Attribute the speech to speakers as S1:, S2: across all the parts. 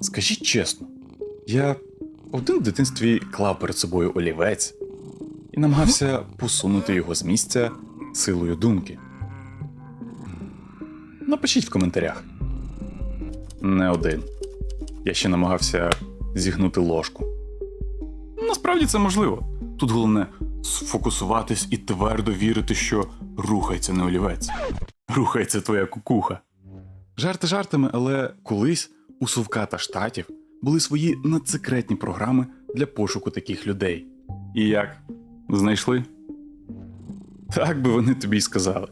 S1: Скажіть чесно, я один в дитинстві клав перед собою олівець і намагався посунути його з місця силою думки. Напишіть в коментарях. Не один. Я ще намагався зігнути ложку. Насправді це можливо. Тут головне сфокусуватись і твердо вірити, що рухається не олівець. Рухається твоя кукуха. Жарти жартами, але колись у Совка та штатів були свої надсекретні програми для пошуку таких людей. І як? Знайшли? Так би вони тобі й сказали.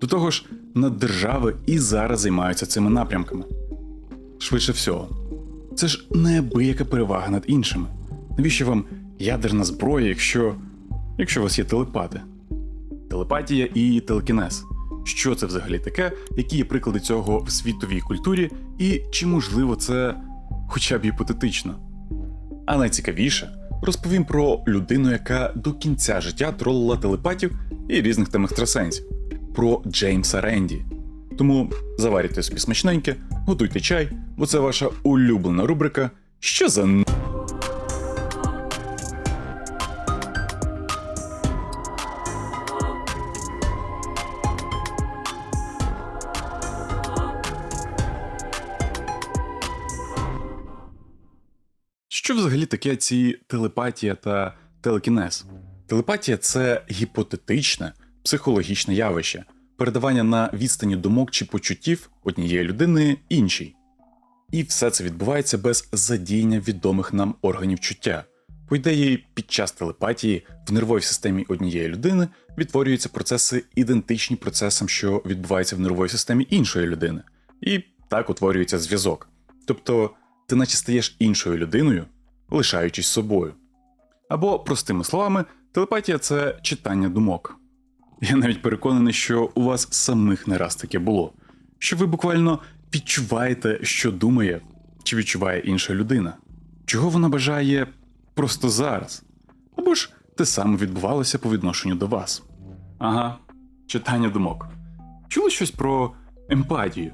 S1: До того ж, наддержави і зараз займаються цими напрямками. Швидше всього, це ж неабияка перевага над іншими. Навіщо вам ядерна зброя, якщо. якщо у вас є телепати? Телепатія і телекінез. Що це взагалі таке, які є приклади цього в світовій культурі, і чи можливо це хоча б гіпотетично? А найцікавіше розповім про людину, яка до кінця життя тролила телепатів і різних там екстрасенсів, про Джеймса Ренді. Тому заварюйте собі смачненьке, готуйте чай, бо це ваша улюблена рубрика Що за Що взагалі таке ці телепатія та телекінез? Телепатія це гіпотетичне психологічне явище, передавання на відстані думок чи почуттів однієї людини іншій. І все це відбувається без задіяння відомих нам органів чуття. По ідеї, під час телепатії в нервовій системі однієї людини відтворюються процеси ідентичні процесам, що відбуваються в нервовій системі іншої людини, і так утворюється зв'язок. Тобто ти наче стаєш іншою людиною, лишаючись собою. Або, простими словами, телепатія це читання думок. Я навіть переконаний, що у вас самих не раз таке було, що ви буквально відчуваєте, що думає чи відчуває інша людина, чого вона бажає просто зараз, або ж те саме відбувалося по відношенню до вас. Ага, читання думок. Чули щось про емпатію?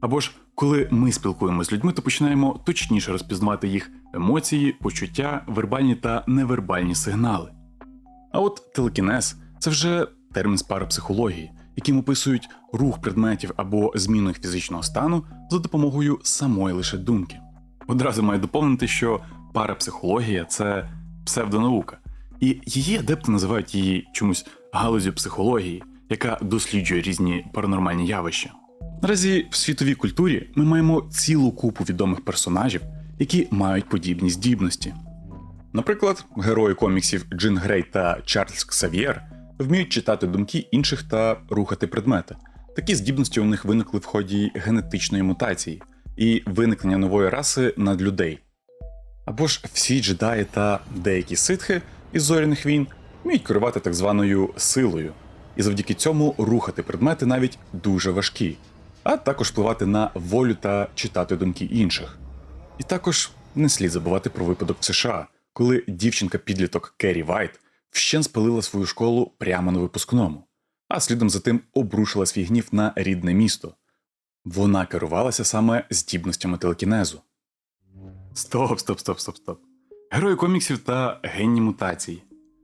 S1: Або ж коли ми спілкуємося з людьми, то починаємо точніше розпізнавати їх емоції, почуття, вербальні та невербальні сигнали. А от телекінез це вже термін з парапсихології, яким описують рух предметів або зміну їх фізичного стану за допомогою самої лише думки. Одразу маю доповнити, що парапсихологія це псевдонаука, і її адепти називають її чомусь галузю психології, яка досліджує різні паранормальні явища. Наразі в світовій культурі ми маємо цілу купу відомих персонажів, які мають подібні здібності. Наприклад, герої коміксів Джин Грей та Чарльз Ксав'єр вміють читати думки інших та рухати предмети. Такі здібності у них виникли в ході генетичної мутації і виникнення нової раси над людей. Або ж всі джедаї та деякі ситхи із зоряних війн вміють керувати так званою силою, і завдяки цьому рухати предмети навіть дуже важкі, а також впливати на волю та читати думки інших. І також не слід забувати про випадок в США, коли дівчинка-підліток Керрі Вайт вщен спалила свою школу прямо на випускному, а слідом за тим обрушила свій гнів на рідне місто. Вона керувалася саме здібностями телекінезу. Стоп, стоп, стоп, стоп, стоп. Герої коміксів та генні мутації.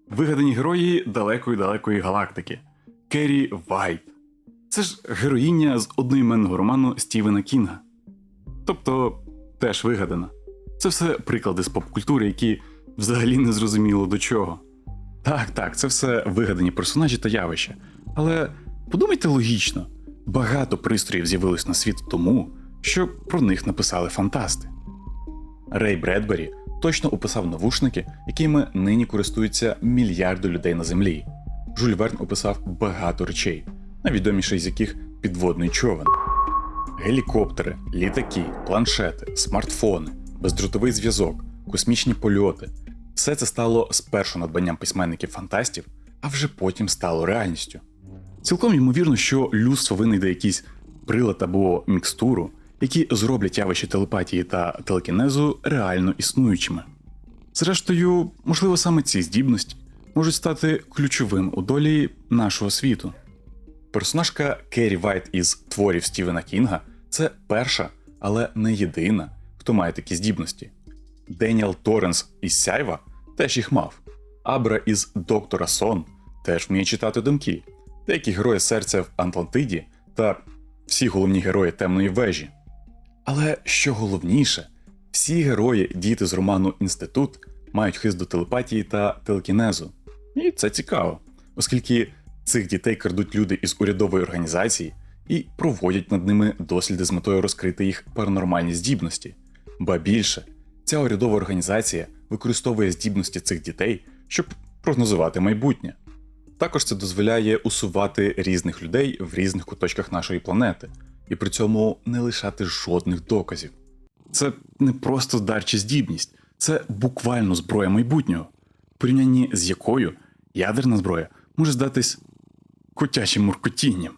S1: Вигадані герої далекої далекої галактики. Керрі Вайт. Це ж героїня з одноіменного роману Стівена Кінга. Тобто теж вигадана. Це все приклади з поп-культури, які взагалі не зрозуміло до чого. Так, так, це все вигадані персонажі та явища. Але подумайте логічно, багато пристроїв з'явилось на світ тому, що про них написали фантасти. Рей Бредбері точно описав навушники, якими нині користуються мільярди людей на землі. Жюль Верн описав багато речей, найвідоміший з яких підводний човен. Гелікоптери, літаки, планшети, смартфони, бездротовий зв'язок, космічні польоти все це стало спершу надбанням письменників-фантастів, а вже потім стало реальністю. Цілком ймовірно, що людство винайде якийсь прилад або мікстуру, які зроблять явище телепатії та телекінезу реально існуючими. Зрештою, можливо, саме ці здібності можуть стати ключовим у долі нашого світу. Персонажка Керрі Вайт із творів Стівена Кінга це перша, але не єдина, хто має такі здібності. Деніел Торренс із Сяйва теж їх мав. Абра із Доктора Сон теж вміє читати думки. Деякі герої серця в Атлантиді та всі головні герої темної вежі. Але що головніше, всі герої, діти з роману Інститут, мають хист до телепатії та телекінезу. І це цікаво, оскільки цих дітей крадуть люди із урядової організації і проводять над ними досліди з метою розкрити їх паранормальні здібності. Ба більше, ця урядова організація використовує здібності цих дітей, щоб прогнозувати майбутнє. Також це дозволяє усувати різних людей в різних куточках нашої планети, і при цьому не лишати жодних доказів. Це не просто дар чи здібність, це буквально зброя майбутнього, в порівнянні з якою ядерна зброя може здатись котячим муркотінням.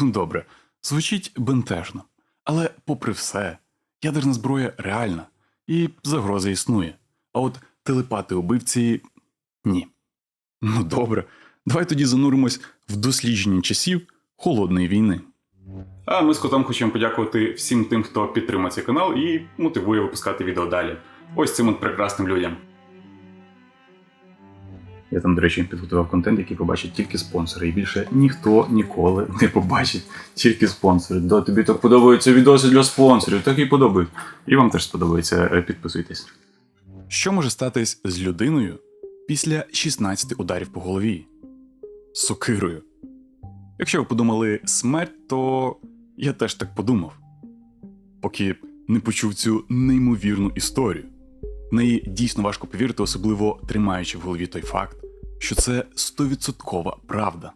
S1: Ну добре, звучить бентежно. Але, попри все, ядерна зброя реальна, і загроза існує. А от телепати убивці ні. Ну добре, давай тоді зануримось в дослідження часів холодної війни. А ми з котом хочемо подякувати всім тим, хто підтримує цей канал і мотивує випускати відео далі. Ось цим от прекрасним людям. Я там, до речі, підготував контент, який побачать тільки спонсори, і більше ніхто ніколи не побачить тільки спонсори. Да, тобі так подобаються відоси для спонсорів, так і подобають. І вам теж сподобається, е, підписуйтесь. Що може статись з людиною після 16 ударів по голові? Сокирою. Якщо ви подумали смерть, то я теж так подумав. Поки не почув цю неймовірну історію. Неї дійсно важко повірити, особливо тримаючи в голові той факт, що це 100% правда.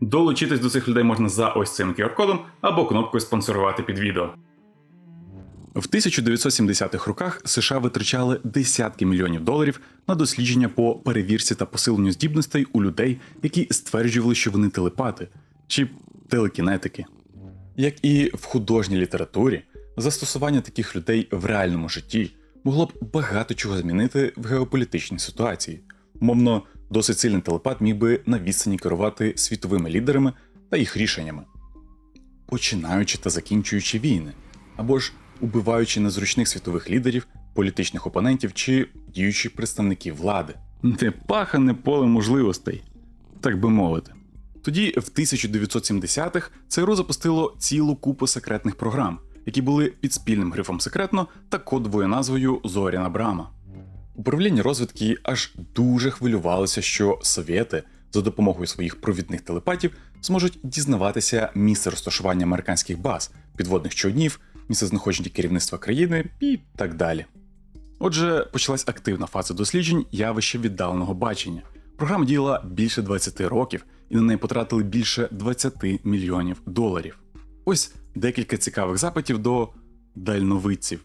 S1: Долучитись до цих людей можна за ось цим QR-кодом або кнопкою спонсорувати під відео. В 1970-х роках США витрачали десятки мільйонів доларів на дослідження по перевірці та посиленню здібностей у людей, які стверджували, що вони телепати чи телекінетики. Як і в художній літературі, застосування таких людей в реальному житті могло б багато чого змінити в геополітичній ситуації. Умовно, досить сильний телепат міг би на відстані керувати світовими лідерами та їх рішеннями, починаючи та закінчуючи війни, або ж убиваючи незручних світових лідерів, політичних опонентів чи діючих представників влади. Непахане поле можливостей, так би мовити. Тоді, в 1970-х, ЦРУ запустило цілу купу секретних програм, які були під спільним грифом секретно та кодовою назвою Зоряна Брама. Управління розвідки аж дуже хвилювалося, що совєти за допомогою своїх провідних телепатів зможуть дізнаватися місце розташування американських баз, підводних човнів, місце знаходження керівництва країни і так далі. Отже, почалась активна фаза досліджень явища віддаленого бачення. Програма діяла більше 20 років і на неї потратили більше 20 мільйонів доларів. Ось декілька цікавих запитів до дальновидців.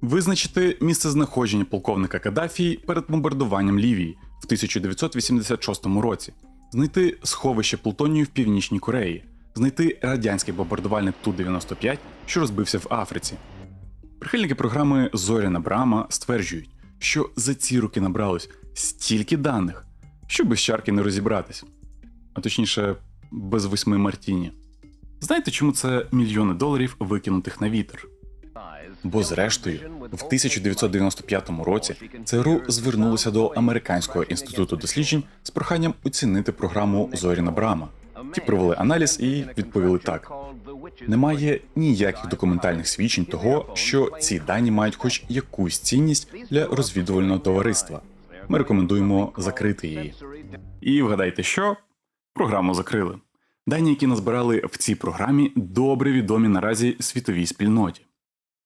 S1: Визначити місце знаходження полковника Каддафі перед бомбардуванням Лівії в 1986 році, знайти сховище плутонію в Північній Кореї, знайти радянський бомбардувальник Ту-95, що розбився в Африці. Прихильники програми Зоряна Брама стверджують, що за ці роки набралось стільки даних, що без чарки не розібратись, а точніше, без восьми Мартіні. Знаєте, чому це мільйони доларів викинутих на вітер? Бо зрештою, в 1995 році ЦРУ звернулося до Американського інституту досліджень з проханням оцінити програму Зоріна Брама. Ті провели аналіз і відповіли так: немає ніяких документальних свідчень того, що ці дані мають хоч якусь цінність для розвідувального товариства. Ми рекомендуємо закрити її. І вгадайте, що програму закрили. Дані, які назбирали в цій програмі, добре відомі наразі світовій спільноті.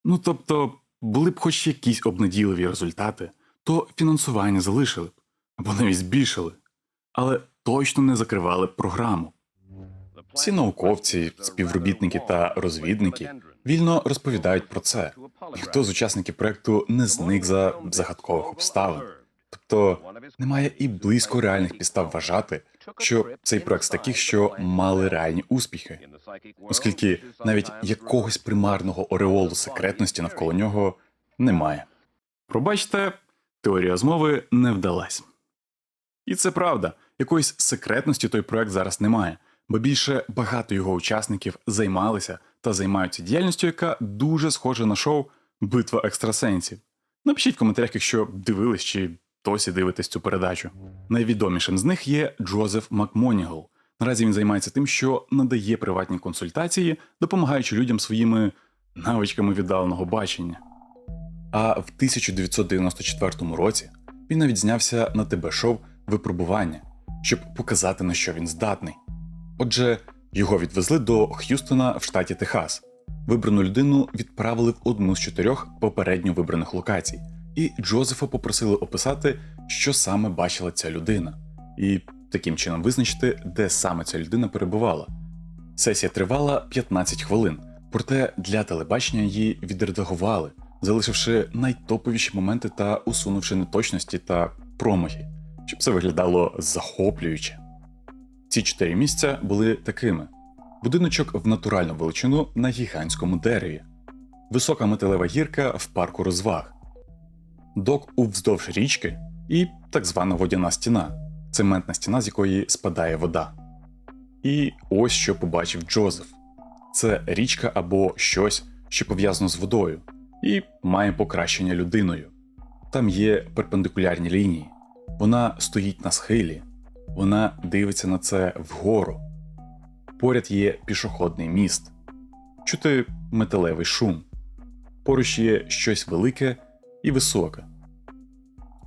S1: Ну тобто, були б хоч якісь обнадійливі результати, то фінансування залишили б або навіть збільшили, але точно не закривали б програму. Всі науковці, співробітники та розвідники вільно розповідають про це. Ніхто з учасників проекту не зник за загадкових обставин. Тобто немає і близько реальних підстав вважати, що цей проект з таких, що мали реальні успіхи, оскільки навіть якогось примарного ореолу секретності навколо нього немає. Пробачте, теорія змови не вдалась. І це правда, якоїсь секретності той проект зараз немає, бо більше багато його учасників займалися та займаються діяльністю, яка дуже схожа на шоу Битва екстрасенсів. Напишіть в коментарях, якщо дивились чи досі дивитесь цю передачу. Найвідомішим з них є Джозеф Макмонігл. Наразі він займається тим, що надає приватні консультації, допомагаючи людям своїми навичками віддаленого бачення. А в 1994 році він навіть знявся на ТБ-шоу Випробування, щоб показати, на що він здатний. Отже, його відвезли до Х'юстона в штаті Техас. Вибрану людину відправили в одну з чотирьох попередньо вибраних локацій, і Джозефа попросили описати, що саме бачила ця людина, і таким чином визначити, де саме ця людина перебувала. Сесія тривала 15 хвилин, проте для телебачення її відредагували, залишивши найтоповіші моменти та усунувши неточності та промахи, щоб це виглядало захоплююче. Ці чотири місця були такими: будиночок в натуральну величину на гігантському дереві, висока металева гірка в парку розваг, док уздовж річки і так звана водяна стіна, цементна стіна, з якої спадає вода. І ось що побачив Джозеф: це річка або щось, що пов'язано з водою, і має покращення людиною. Там є перпендикулярні лінії, вона стоїть на схилі, вона дивиться на це вгору. Поряд є пішохідний міст, чути металевий шум. Поруч є щось велике і високе.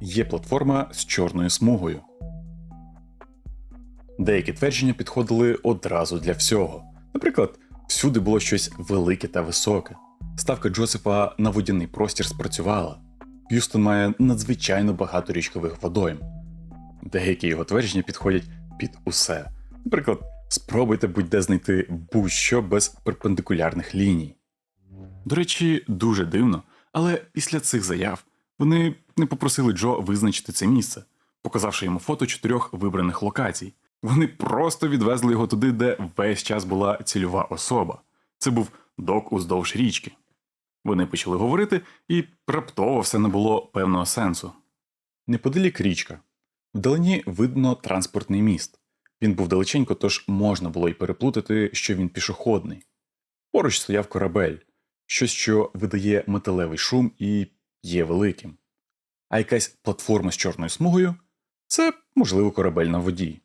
S1: Є платформа з чорною смугою. Деякі твердження підходили одразу для всього. Наприклад, всюди було щось велике та високе. Ставка Джозефа на водяний простір спрацювала. Г'юстон має надзвичайно багато річкових водойм. Деякі його твердження підходять під усе. Наприклад, спробуйте будь-де знайти будь-що без перпендикулярних ліній. До речі, дуже дивно, але після цих заяв вони не попросили Джо визначити це місце, показавши йому фото чотирьох вибраних локацій. Вони просто відвезли його туди, де весь час була цільова особа. Це був док уздовж річки. Вони почали говорити, і раптово все не було певного сенсу. Неподалік річка. Вдалині видно транспортний міст. Він був далеченько, тож можна було й переплутати, що він пішохідний. Поруч стояв корабель, щось, що видає металевий шум і є великим. А якась платформа з чорною смугою це, можливо, корабель на воді.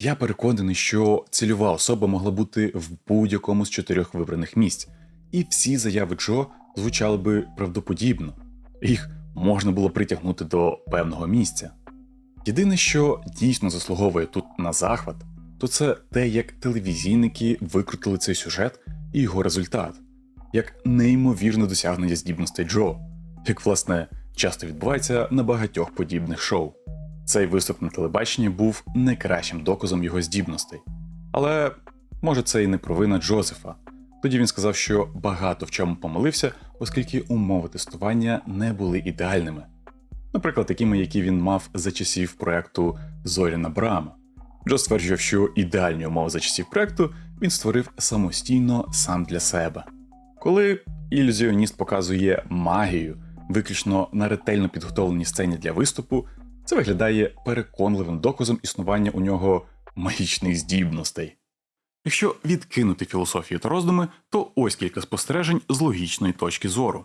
S1: Я переконаний, що цільова особа могла бути в будь-якому з чотирьох вибраних місць, і всі заяви Джо звучали би правдоподібно, їх можна було притягнути до певного місця. Єдине, що дійсно заслуговує тут на захват, то це те, як телевізійники викрутили цей сюжет і його результат, як неймовірне досягнення здібностей Джо, як власне часто відбувається на багатьох подібних шоу. Цей виступ на телебаченні був найкращим доказом його здібностей. Але може це і не провина Джозефа. Тоді він сказав, що багато в чому помилився, оскільки умови тестування не були ідеальними, наприклад, такими, які він мав за часів проекту Зоряна Брама. Джо стверджував, що ідеальні умови за часів проекту він створив самостійно сам для себе. Коли ілюзіоніст показує магію, виключно на ретельно підготовленій сцені для виступу, це виглядає переконливим доказом існування у нього магічних здібностей. Якщо відкинути філософію та роздуми, то ось кілька спостережень з логічної точки зору.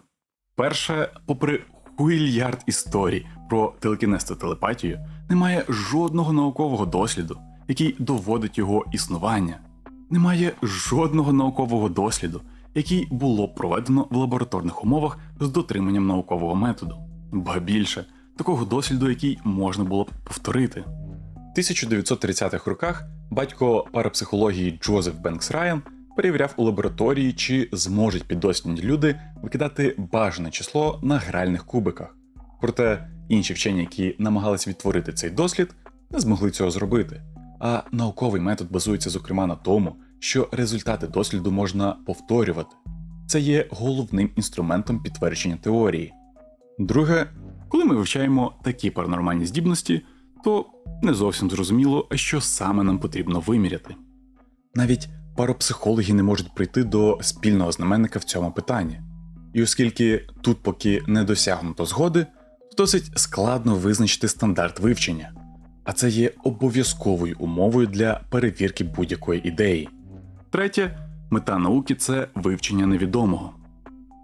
S1: Перше, попри хуільярд історій про телекінез та телепатію, немає жодного наукового досліду, який доводить його існування. Немає жодного наукового досліду, який було проведено в лабораторних умовах з дотриманням наукового методу, ба більше такого досліду, який можна було б повторити. В 1930-х роках батько парапсихології Джозеф Бенкс Райан перевіряв у лабораторії, чи зможуть піддослідні люди викидати бажане число на гральних кубиках. Проте інші вчені, які намагались відтворити цей дослід, не змогли цього зробити. А науковий метод базується зокрема на тому, що результати досліду можна повторювати. Це є головним інструментом підтвердження теорії. Друге, коли ми вивчаємо такі паранормальні здібності, то не зовсім зрозуміло, що саме нам потрібно виміряти. Навіть парапсихологи не можуть прийти до спільного знаменника в цьому питанні. І оскільки тут поки не досягнуто згоди, то досить складно визначити стандарт вивчення, а це є обов'язковою умовою для перевірки будь-якої ідеї. Третє, мета науки це вивчення невідомого.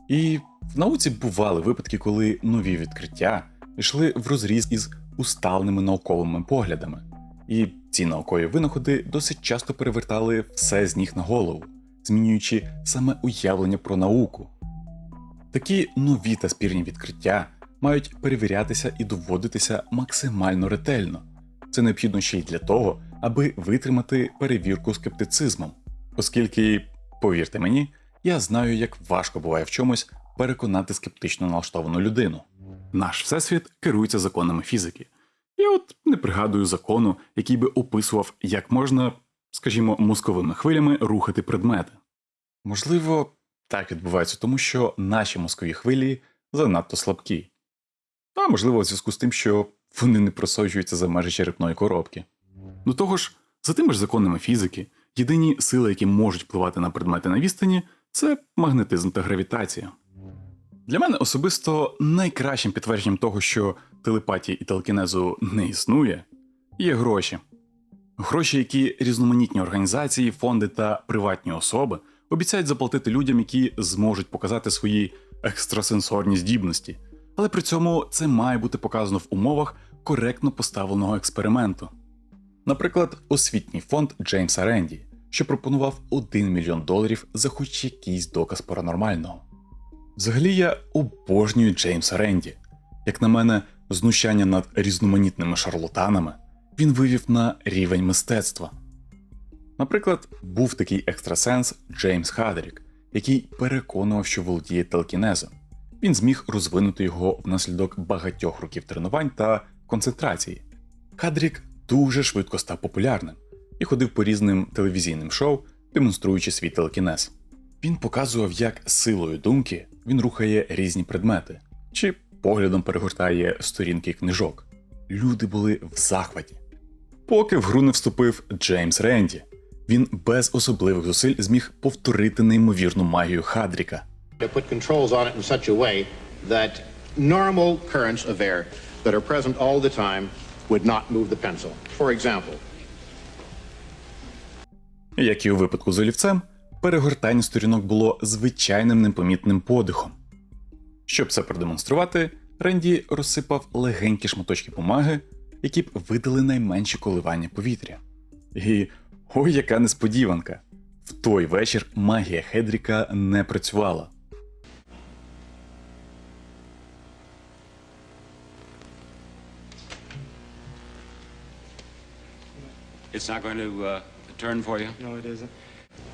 S1: І В науці бували випадки, коли нові відкриття йшли в розріз із усталеними науковими поглядами, і ці наукові винаходи досить часто перевертали все з ніг на голову, змінюючи саме уявлення про науку. Такі нові та спірні відкриття мають перевірятися і доводитися максимально ретельно. Це необхідно ще й для того, аби витримати перевірку скептицизмом, оскільки, повірте мені, я знаю, як важко буває в чомусь переконати скептично налаштовану людину. Наш всесвіт керується законами фізики. Я от не пригадую закону, який би описував, як можна, скажімо, мозковими хвилями рухати предмети. Можливо, так відбувається тому, що наші мозкові хвилі занадто слабкі. А можливо, в зв'язку з тим, що вони не просочуються за межі черепної коробки. До того ж, за тими ж законами фізики, єдині сили, які можуть впливати на предмети на відстані, це магнетизм та гравітація. Для мене особисто найкращим підтвердженням того, що телепатії і телекінезу не існує, є гроші. Гроші, які різноманітні організації, фонди та приватні особи обіцяють заплатити людям, які зможуть показати свої екстрасенсорні здібності, але при цьому це має бути показано в умовах коректно поставленого експерименту. Наприклад, освітній фонд Джеймса Ренді, що пропонував 1 мільйон доларів за хоч якийсь доказ паранормального. Взагалі я обожнюю Джеймса Ренді. Як на мене, знущання над різноманітними шарлатанами він вивів на рівень мистецтва. Наприклад, був такий екстрасенс Джеймс Хадерік, який переконував, що володіє телекінезом. Він зміг розвинути його внаслідок багатьох років тренувань та концентрації. Хадрік дуже швидко став популярним і ходив по різним телевізійним шоу, демонструючи свій телекінез. Він показував, як силою думки він рухає різні предмети чи поглядом перегортає сторінки книжок. Люди були в захваті. Поки в гру не вступив Джеймс Ренді, він без особливих зусиль зміг повторити неймовірну магію Хадріка.
S2: normal currents of air that are present all would not move the pencil. For example,
S1: Як і у випадку з олівцем, перегортання сторінок було звичайним непомітним подихом. Щоб це продемонструвати, Ренді розсипав легенькі шматочки бумаги, які б видали найменші коливання повітря. І ой, яка несподіванка! В той вечір магія Хедріка не працювала.
S3: It's not going to uh, turn for you?
S4: No, it isn't.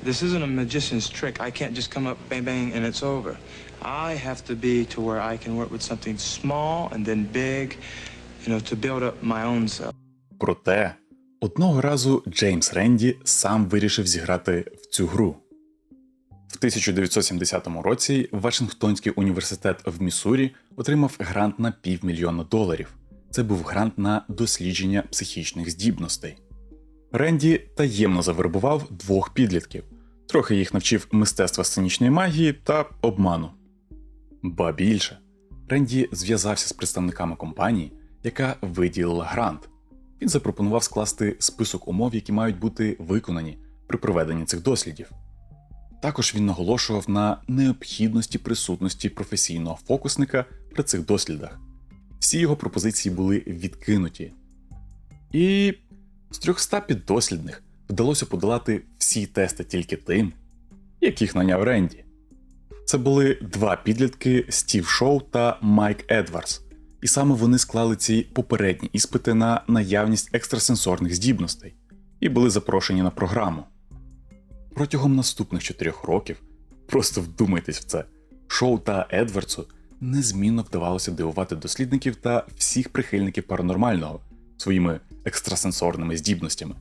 S4: This isn't a magician's trick. I can't just come up, bang, bang, and it's over. I have to be to where I can work with something small and then big, you know, to build up my own self.
S1: Проте одного разу Джеймс Ренді сам вирішив зіграти в цю гру. В 1970 році Вашингтонський університет в Міссурі отримав грант на півмільйона доларів. Це був грант на дослідження психічних здібностей. Ренді таємно завербував двох підлітків, трохи їх навчив мистецтва сценічної магії та обману. Ба більше, Ренді зв'язався з представниками компанії, яка виділила грант. Він запропонував скласти список умов, які мають бути виконані при проведенні цих дослідів. Також він наголошував на необхідності присутності професійного фокусника при цих дослідах. Всі його пропозиції були відкинуті. І з 300 піддослідних вдалося подолати всі тести тільки тим, яких наняв Ренді. Це були два підлітки Стів Шоу та Майк Едвардс, і саме вони склали ці попередні іспити на наявність екстрасенсорних здібностей і були запрошені на програму. Протягом наступних чотирьох років, просто вдумайтесь в це, Шоу та Едвардсу незмінно вдавалося дивувати дослідників та всіх прихильників паранормального своїми екстрасенсорними здібностями,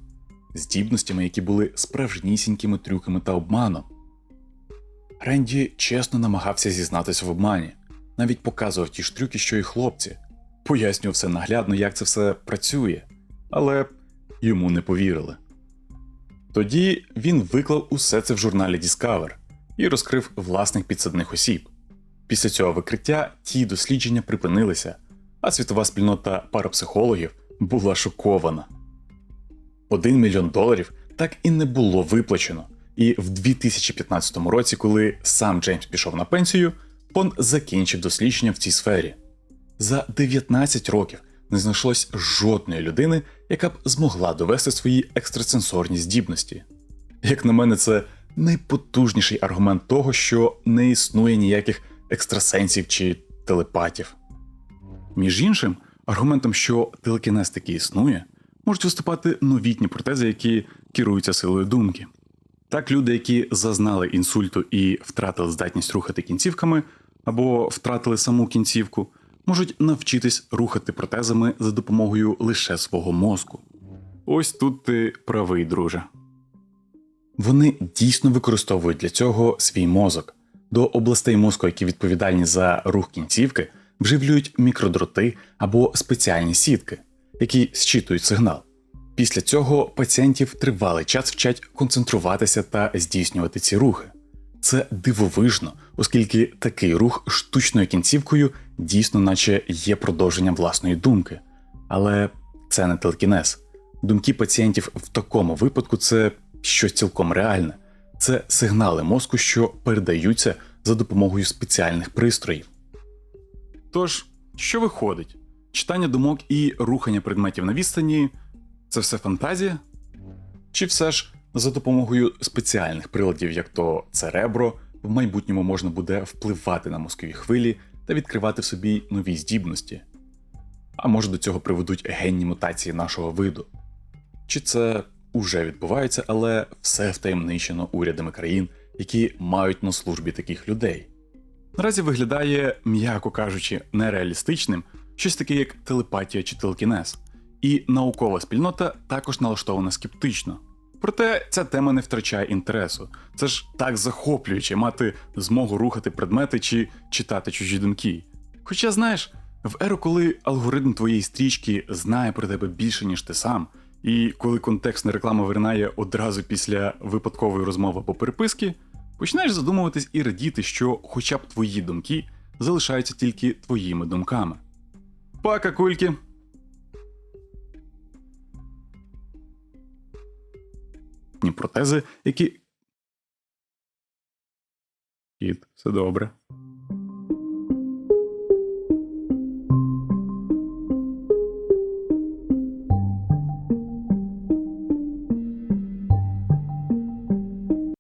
S1: здібностями, які були справжнісінькими трюками та обманом. Ренді чесно намагався зізнатися в обмані, навіть показував ті ж трюки, що й хлопці, пояснював все наглядно, як це все працює, але йому не повірили. Тоді він виклав усе це в журналі Discover і розкрив власних підсадних осіб. Після цього викриття ті дослідження припинилися, а світова спільнота парапсихологів була шокована. Один мільйон доларів так і не було виплачено, і в 2015 році, коли сам Джеймс пішов на пенсію, Понд закінчив дослідження в цій сфері. За 19 років не знайшлось жодної людини, яка б змогла довести свої екстрасенсорні здібності. Як на мене, це найпотужніший аргумент того, що не існує ніяких екстрасенсів чи телепатів. Між іншим, аргументом, що телекінез таки існує, можуть виступати новітні протези, які керуються силою думки. Так, люди, які зазнали інсульту і втратили здатність рухати кінцівками або втратили саму кінцівку, можуть навчитись рухати протезами за допомогою лише свого мозку. Ось тут ти правий, друже. Вони дійсно використовують для цього свій мозок. До областей мозку, які відповідальні за рух кінцівки, вживлюють мікродроти або спеціальні сітки, які зчитують сигнал. Після цього пацієнтів тривалий час вчать концентруватися та здійснювати ці рухи. Це дивовижно, оскільки такий рух штучною кінцівкою дійсно наче є продовженням власної думки. Але це не телекінез. Думки пацієнтів в такому випадку це щось цілком реальне. Це сигнали мозку, що передаються за допомогою спеціальних пристроїв. Тож, що виходить? Читання думок і рухання предметів на відстані це все фантазія? Чи все ж за допомогою спеціальних приладів, як то церебро, в майбутньому можна буде впливати на мозкові хвилі та відкривати в собі нові здібності? А може до цього приведуть генні мутації нашого виду? Чи це уже відбувається, але все втаємничено урядами країн, які мають на службі таких людей? Наразі виглядає, м'яко кажучи, нереалістичним щось таке, як телепатія чи телекінез, і наукова спільнота також налаштована скептично. Проте ця тема не втрачає інтересу. Це ж так захоплююче мати змогу рухати предмети чи читати чужі думки. Хоча, знаєш, в еру, коли алгоритм твоєї стрічки знає про тебе більше, ніж ти сам, і коли контекстна реклама виринає одразу після випадкової розмови по переписки, починаєш задумуватись і радіти, що хоча б твої думки залишаються тільки твоїми думками. Пака кульки! Протези, які. Кіт, все добре.